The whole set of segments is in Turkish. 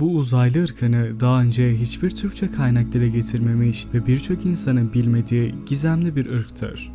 bu uzaylı ırkını daha önce hiçbir Türkçe kaynak dile getirmemiş ve birçok insanın bilmediği gizemli bir ırktır.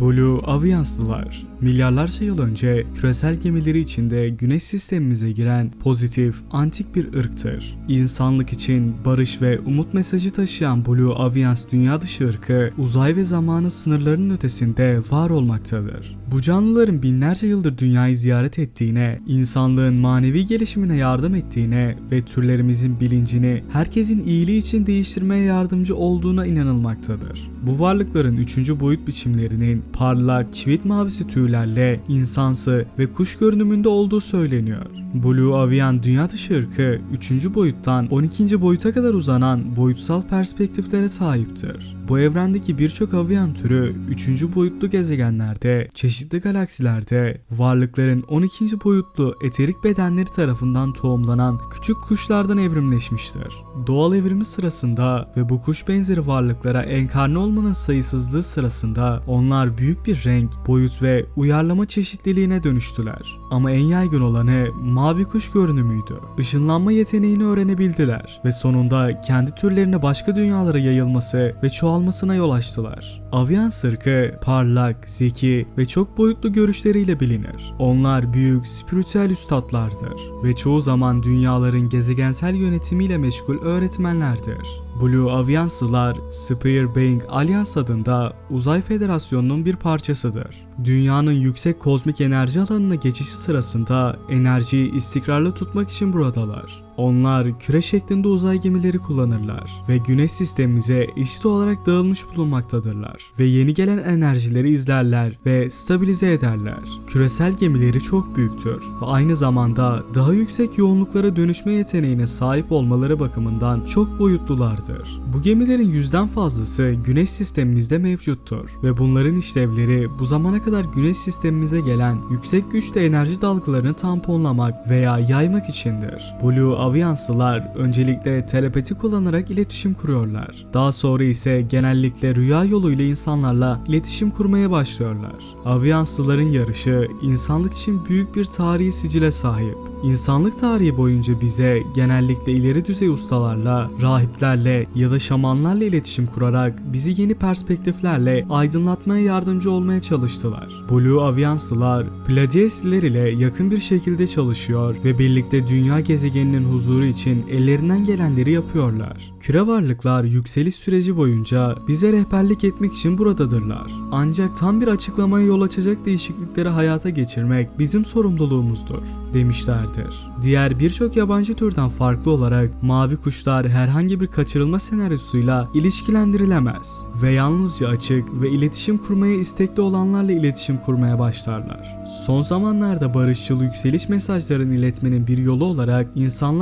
Blue Avianslılar, milyarlarca yıl önce küresel gemileri içinde güneş sistemimize giren pozitif, antik bir ırktır. İnsanlık için barış ve umut mesajı taşıyan Blue Avians dünya dışı ırkı, uzay ve zamanın sınırlarının ötesinde var olmaktadır. Bu canlıların binlerce yıldır dünyayı ziyaret ettiğine, insanlığın manevi gelişimine yardım ettiğine ve türlerimizin bilincini herkesin iyiliği için değiştirmeye yardımcı olduğuna inanılmaktadır. Bu varlıkların üçüncü boyut biçimlerinin parlak, çivit mavisi tüylerle insansı ve kuş görünümünde olduğu söyleniyor. Blue Avian dünya dışı ırkı 3. boyuttan 12. boyuta kadar uzanan boyutsal perspektiflere sahiptir. Bu evrendeki birçok avian türü 3. boyutlu gezegenlerde, çeşitli galaksilerde varlıkların 12. boyutlu eterik bedenleri tarafından tohumlanan küçük kuşlardan evrimleşmiştir. Doğal evrimi sırasında ve bu kuş benzeri varlıklara enkarne olmanın sayısızlığı sırasında onlar büyük bir renk, boyut ve uyarlama çeşitliliğine dönüştüler. Ama en yaygın olanı mavi kuş görünümüydü. Işınlanma yeteneğini öğrenebildiler ve sonunda kendi türlerine başka dünyalara yayılması ve çoğalmasına yol açtılar. Avian sırkı parlak, zeki ve çok boyutlu görüşleriyle bilinir. Onlar büyük spiritüel üstadlardır ve çoğu zaman dünyaların gezegensel yönetimiyle meşgul öğretmenlerdir. Blue Aviansılar Spearbank Alliance adında Uzay Federasyonu'nun bir parçasıdır. Dünyanın yüksek kozmik enerji alanına geçişi sırasında enerjiyi istikrarlı tutmak için buradalar. Onlar küre şeklinde uzay gemileri kullanırlar ve güneş sistemimize eşit olarak dağılmış bulunmaktadırlar ve yeni gelen enerjileri izlerler ve stabilize ederler. Küresel gemileri çok büyüktür ve aynı zamanda daha yüksek yoğunluklara dönüşme yeteneğine sahip olmaları bakımından çok boyutlulardır. Bu gemilerin yüzden fazlası güneş sistemimizde mevcuttur ve bunların işlevleri bu zamana kadar güneş sistemimize gelen yüksek güçte enerji dalgalarını tamponlamak veya yaymak içindir. Blue Aviansılar öncelikle telepati kullanarak iletişim kuruyorlar. Daha sonra ise genellikle rüya yoluyla insanlarla iletişim kurmaya başlıyorlar. Aviansıların yarışı insanlık için büyük bir tarihi sicile sahip. İnsanlık tarihi boyunca bize genellikle ileri düzey ustalarla, rahiplerle ya da şamanlarla iletişim kurarak bizi yeni perspektiflerle aydınlatmaya yardımcı olmaya çalıştılar. Blue Aviansılar, Pleiadiesliler ile yakın bir şekilde çalışıyor ve birlikte dünya gezegeninin huzuru için ellerinden gelenleri yapıyorlar. Küre varlıklar yükseliş süreci boyunca bize rehberlik etmek için buradadırlar. Ancak tam bir açıklamaya yol açacak değişiklikleri hayata geçirmek bizim sorumluluğumuzdur demişlerdir. Diğer birçok yabancı türden farklı olarak mavi kuşlar herhangi bir kaçırılma senaryosuyla ilişkilendirilemez ve yalnızca açık ve iletişim kurmaya istekli olanlarla iletişim kurmaya başlarlar. Son zamanlarda barışçıl yükseliş mesajlarını iletmenin bir yolu olarak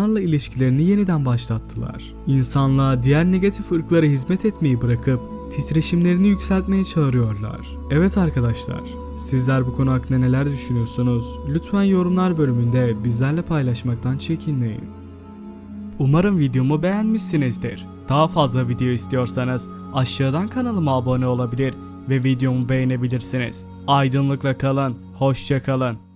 insanlarla ilişkilerini yeniden başlattılar. İnsanlığa diğer negatif ırklara hizmet etmeyi bırakıp titreşimlerini yükseltmeye çağırıyorlar. Evet arkadaşlar, sizler bu konu hakkında neler düşünüyorsunuz? Lütfen yorumlar bölümünde bizlerle paylaşmaktan çekinmeyin. Umarım videomu beğenmişsinizdir. Daha fazla video istiyorsanız aşağıdan kanalıma abone olabilir ve videomu beğenebilirsiniz. Aydınlıkla kalın, hoşça kalın.